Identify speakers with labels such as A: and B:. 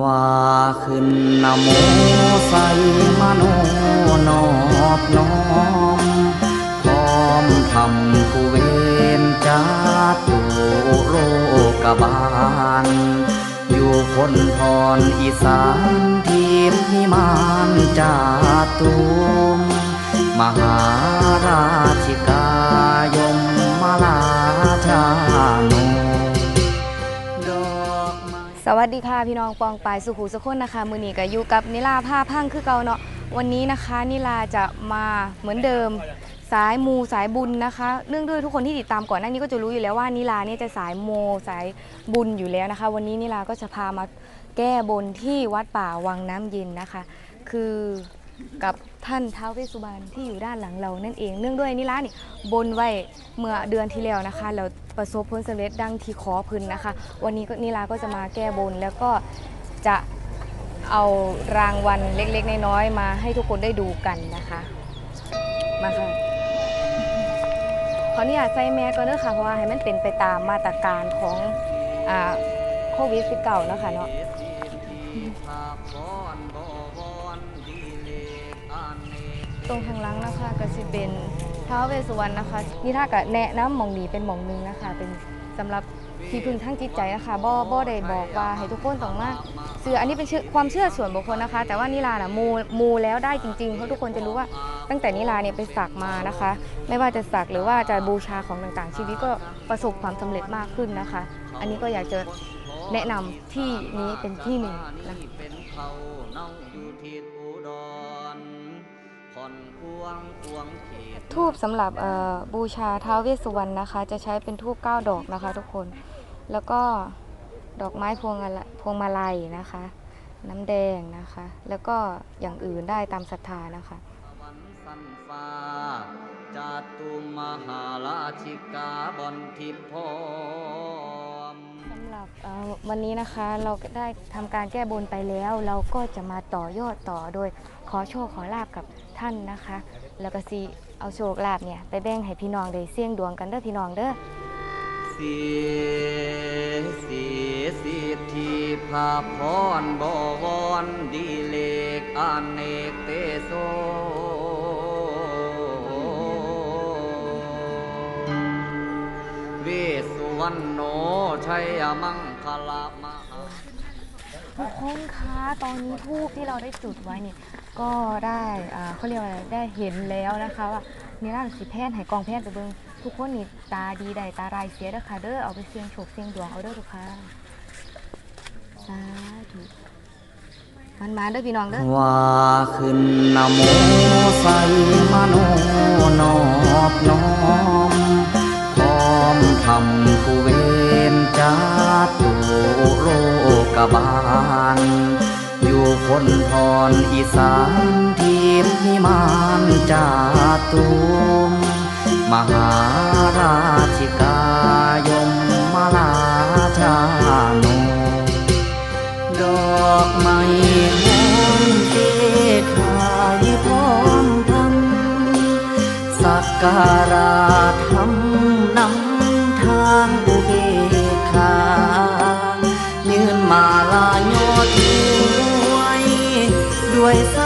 A: ว่าขึ้นนโมใส่มโนนอบน้อมพร้อมทำผู้เวนจาตุโลกบาล อยู่คนพรอีสานทีมพิมานจาตุมมหาราชิกา
B: สวัสดีค่ะพี่น้องปองปายสุขุสุขคนนะคะมือนี้ก็อยู่กับนิลาผ้าพังคือเก่าเนาะวันนี้นะคะนิลาจะมาเหมือนเดิม สายมูสายบุญนะคะ เนื่องด้วยทุกคนที่ติดตามก่อนหน้านี้ก็จะรู้อยู่แล้วว่านิลาเนี่ยจะสายโมสายบุญอยู่แล้วนะคะ วันนี้นิลาก็จะพามาแก้บนที่วัดป่าวังน้ำเย็นนะคะ คือ กับท่านท้าวเวสสุวรรณที่อยู่ด้านหลังเรานั่นเอง เนื่องด้วยนิลานี่บนไว้เมื่อเดือนที่แล้วนะคะแล้วประสบผลสำเร็จดังที่ขอพึนนะคะ วันนี้ก็นิลาก็จะมาแก้บนแล้วก็จะเอารางวัลเล็กๆน้อยๆมาให้ทุกคนได้ดูกันนะคะ มาค่ะขออนุญาตใส่แมสก่อนเด้อค่ะเพราะว่าให้มันเป็นไปตามมาตรการของโควิด 19 นะคะเนาะ ตรงทางหลังนะคะก็สิเป็นท้าวเวสสุวรรณนะคะ นี่ถ้าก็แนะน้ำหมองนี้เป็นหมองหนึงนะคะ เป็นสำหรับที่พึงทางจิตใจนะคะบ่บ่ได้บอกว่าให้ทุกคนต้องมาเชื่ออันนี้เป็นความเชื่อส่วนบุคคลนะคะ แต่ว่านิลาน่ะมูมูแล้วได้จริงๆเพราะทุกคนจะรู้ว่าตั้งแต่นิลาเนี่ยไปสักมานะคะ ไม่ว่าจะสักหรือว่าจะบูชาของต่างๆ ชีวิตก็ประสบความสำเร็จมากขึ้นนะคะ อันนี้ก็อยากจะแนะนำที่นี้เป็นที่หนึ่งนะ
A: ทู
B: บสำหรับเอ่อบูชาท้าวเวสสุวรรณนะคะ จะใช้เป็นทูบ9ดอกนะคะทุกคน แล้วก็ดอกไม้พวงอะละพวงมาลัยนะคะ น้ำแดงนะคะ แล้วก็อย่างอื่นได้ตามศรัทธานะคะ
A: วันสันฟ้าจาตุมหาราชิกาบอนทิพร
B: วันนี้นะคะเราได้ทำการแก้บนไปแล้ว เราก็จะมาต่อยอดต่อโดยขอโชคขอลาบกับท่านนะคะ แล้วก็สิเอาโชคลาบเนี่ยไปแบ่งให้พี่น้องได้เสี่ยงดวงกันเด้อพี่น้องเด้อ
A: สีสีสิทธิภาพรบวรดีเลกอเนกเตโสเวส วรรณโนชัยมังคลามหา
B: ทุกคนคะตอนนี้ทูบที่เราได้จุดไว้เนี่ยก็ได้อ่าเขาเรียกว่าอะไรได้เห็นแล้วนะคะว่านี่ร่างสีแพทย์ให้กองแพทย์ไปเบิ่งทุกคนนี่ตาดีได้ตาลายเสียเด้อค่ะเด้อเอาไปเสี่ยงโชคเสี่ยงดวงเอาเด้อทุกค่ะสาธุมันมาเด้อพี่น้องเด้อ
A: ว่าขึ้นนะโมใส่มโนนอบน้อ บาล อยู่คนพรอีสานทีมพิมานจาตุมมหาราชิกายมมาลาชาโนดอกไม้หอมเทขายพร้อมทำสักการะทำนำทางอุเบกขา pues